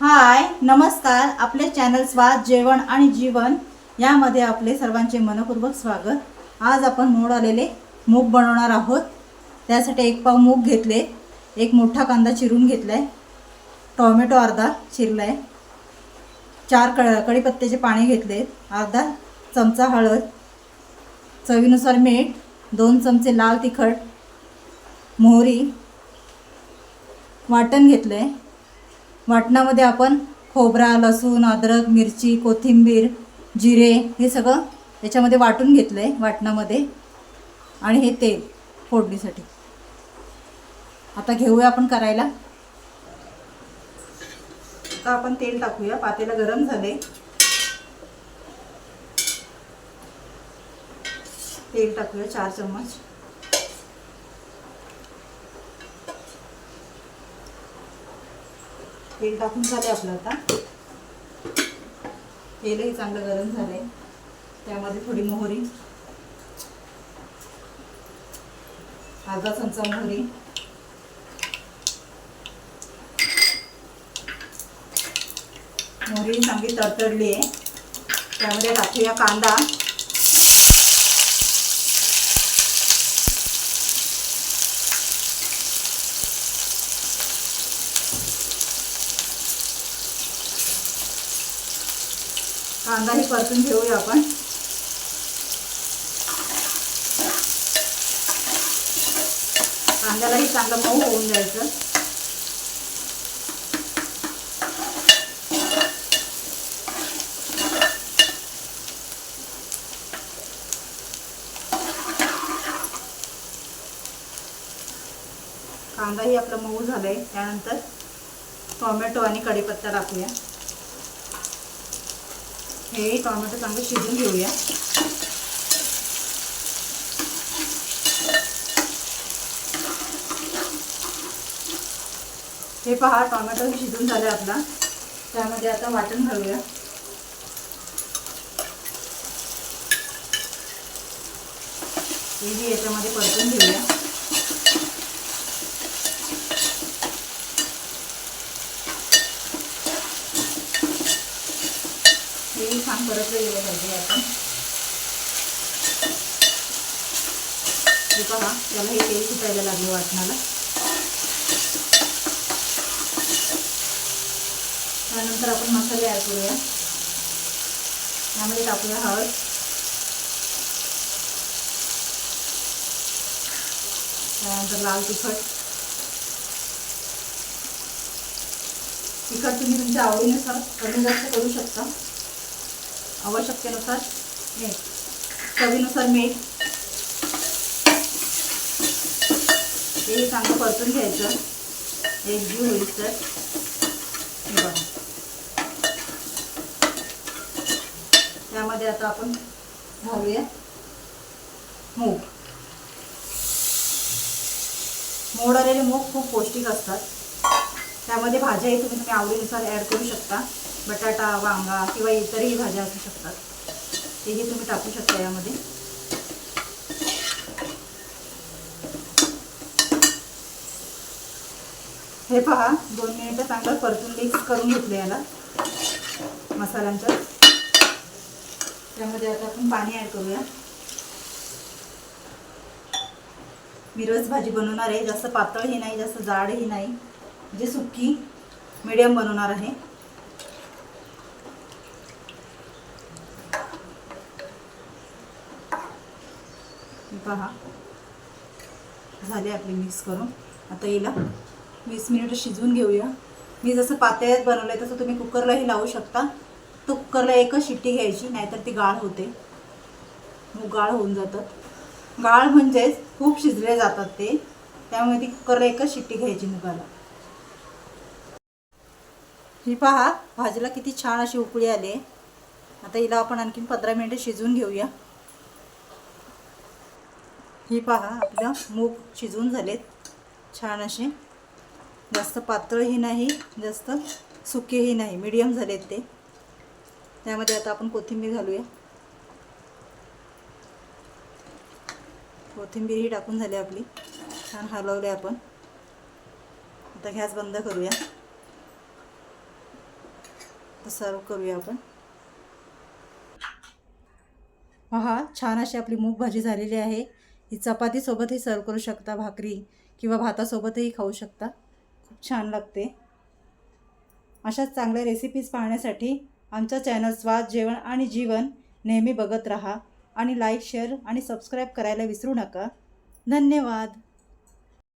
हाय नमस्कार. आपल्या चॅनल स्वाद जेवण आणि जीवन यामध्ये आपले सर्वांचे मनपूर्वक स्वागत. आज आपण मोड आलेले मूग बनवणार आहोत. त्यासाठी एक पाव मूग घेतले. एक मोठा कांदा चिरून घेतला आहे टॉमॅटो अर्धा चिरलाय. चार क कढीपत्त्याचे पाणी घेतले. अर्धा चमचा हळद. चवीनुसार मीठ. दोन चमचे लाल तिखट. मोहरी. वाटण घेतलं आहे वाटणामध्ये आपण खोबरा लसूण अद्रक मिरची कोथिंबीर जिरे हे सगळं याच्यामध्ये वाटून घेतलं आहे वाटणामध्ये. आणि हे तेल फोडणीसाठी. आता घेऊया आपण करायला. आता आपण तेल टाकूया. पातेला गरम झाले तेल टाकूया चार चम्मच. तेल टाकून झाले आपलं आता. तेलही चांगलं गरम झालंय. त्यामध्ये थोडी मोहरी. अर्धा चमचा मोहरी. मोहरी चांगली तडतडली आहे त्यामध्ये टाकूया कांदा. कांदाही परतून घेऊया आपण. कांद्यालाही चांगलं मऊ होऊन द्यायचं कांदाही आपला मऊ झालाय. त्यानंतर टोमॅटो आणि कढीपत्ता टाकूया. हे टोमॅटो चांगलं शिजून घेऊया. हे पहा टोमॅटो शिजून झाले आपला. त्यामध्ये आता वाटण घालूया. हे याच्यामध्ये परतून घेऊया. हे छान परतलं गेलं पाहिजे आपण. हे पहा त्याला हे तेल सुटायला लागलं वाटणाला त्यानंतर आपण मसाले ॲड करूया. त्यामध्ये टाकूया हळद. त्यानंतर लाल तिखट. तिखट तुम्ही तुमच्या आवडीनुसार कमी जास्त करू शकता. आवश्यकतेनुसार मीठ चवीनुसार मीठ. हे चांगलं परतून घ्यायचं. एकजीव होईल तर. बरं बघा. त्यामध्ये आता आपण घालूया. मूग. मोड आलेले मूग खूप पौष्टिक असतात. त्यामध्ये भाज्याही तुम्ही तुम्ही आवडीनुसार ॲड करू शकता. बटाटा वांगा किंवा इतरही भाज्या असू शकतात. तेही तुम्ही टाकू शकता यामध्ये. हे पहा दोन मिनिटं चांगलं परतून मिक्स करून घेतलं याला मसाल्यांचं. त्यामध्ये आता आपण पाणी ॲड करूया. मिरज भाजी बनवणार आहे जास्त पातळही नाही जास्त जाडही नाही म्हणजे सुक्की मिडियम बनवणार आहे. पहा. झाले आपले मिक्स करून. आता हिला वीस मिनिटं शिजवून घेऊया. मी जसं पातळ्यात बनवलं आहे तसं तुम्ही कुकरलाही लावू शकता. तो कुकरला एकच शिट्टी घ्यायची नाहीतर ती गाळ होते. मग गाळ होऊन जातात. गाळ म्हणजेच खूप शिजले जातात ते. त्यामुळे ती कुकरला एकच शिट्टी घ्यायची मुगाला. ही पहा भाजीला किती छान अशी उकळी आली आता हिला आपण आणखीन पंधरा मिनिटं शिजवून घेऊया. ही पहा आपलं मूग शिजवून झालेत. छान असे. जास्त पातळही नाही जास्त सुकेही नाही मीडियम झालेत ते. त्यामध्ये आता आपण कोथिंबीर घालूया. कोथिंबीर ही टाकून झाली आपली. छान हलवले आपण. आता गॅस बंद करूया. सर्व करूया आपण. पहा छान अशी आपली मूग भाजी झालेली आहे. ही चपातीसोबतही सर्व करू शकता भाकरी किंवा भातासोबतही खाऊ शकता. खूप छान लागते. अशाच चांगल्या रेसिपीज पाहण्यासाठी आमचा चॅनल स्वाद जेवण आणि जीवन नेहमी बघत राहा आणि लाईक शेअर आणि सबस्क्राईब करायला विसरू नका. धन्यवाद.